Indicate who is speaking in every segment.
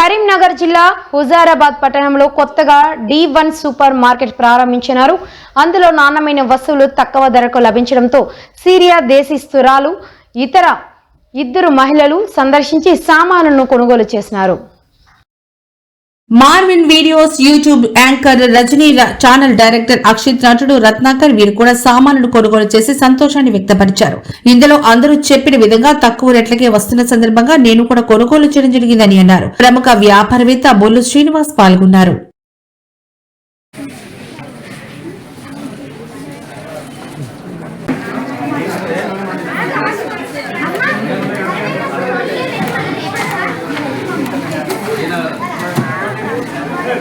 Speaker 1: కరీంనగర్ జిల్లా హుజారాబాద్ పట్టణంలో కొత్తగా డి వన్ సూపర్ మార్కెట్ ప్రారంభించినారు. అందులో నాణ్యమైన వస్తువులు తక్కువ ధరకు లభించడంతో సిరియా దేశిస్తురాలు ఇతర ఇద్దరు మహిళలు సందర్శించి సామానులను కొనుగోలు చేసినారు.
Speaker 2: Marvin videos YouTube anchor Rajini channel director Akshith నటుడు రత్నాకర్ వీరు కూడా సామాన్లు కొనుగోలు చేసి సంతోషాన్ని వ్యక్తపరిచారు. ఇందులో అందరూ చెప్పిన విధంగా తక్కువ రేట్లకే వస్తున్న సందర్భంగా నేను కూడా కొనుగోలు చేయడం జరిగిందని అన్నారు. ప్రముఖ వ్యాపారవేత్త బొల్లు శ్రీనివాస్ పాల్గొన్నారు.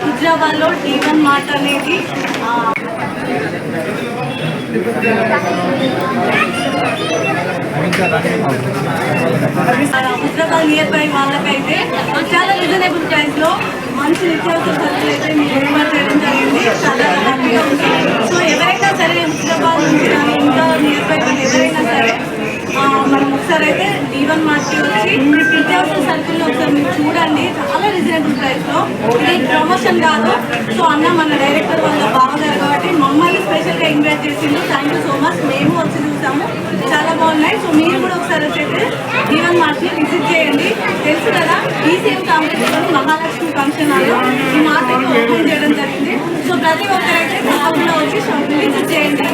Speaker 3: హైదరాబాద్లో టీవన్ మార్ట్ అనేది హైదరాబాద్ నియర్ బై వాళ్ళకైతే చాలా రీజనబుల్ ప్రైస్లో మంచి నిత్యావసర సరుకులు అయితే మీరు ఏర్పాటు చేయడం జరిగింది. చాలా హ్యాపీగా ఉంది సో ఎవరైనా సరే హైదరాబాద్ నుంచి ఒకసారి అయితే డీవన్ మార్కెట్ వచ్చి నిత్యావసర సరుకుల్లో ఒకసారి మీరు చూడండి. చాలా రీజనబుల్ ప్రైస్లో ఇది ప్రమోషన్ కాదు. సో అన్న మన డైరెక్టర్ వాళ్ళ బాగున్నారు కాబట్టి మమ్మల్ని స్పెషల్గా ఇన్వైట్ చేసిండు. థ్యాంక్ యూ సో మచ్ మేము వచ్చి చూసాము. చాలా బాగున్నాయి. సో మీరు కూడా ఒకసారి వచ్చేసి డీవన్ మార్కెట్ విజిట్ చేయండి. తెలుసు కదా ECM competition Mahalakshmi function hall ఈ మార్కెట్ ఓపెన్ చేయడం జరిగింది. సో ప్రతి ఒక్కరైతే తప్పకుండా వచ్చి విజిట్ చేయండి.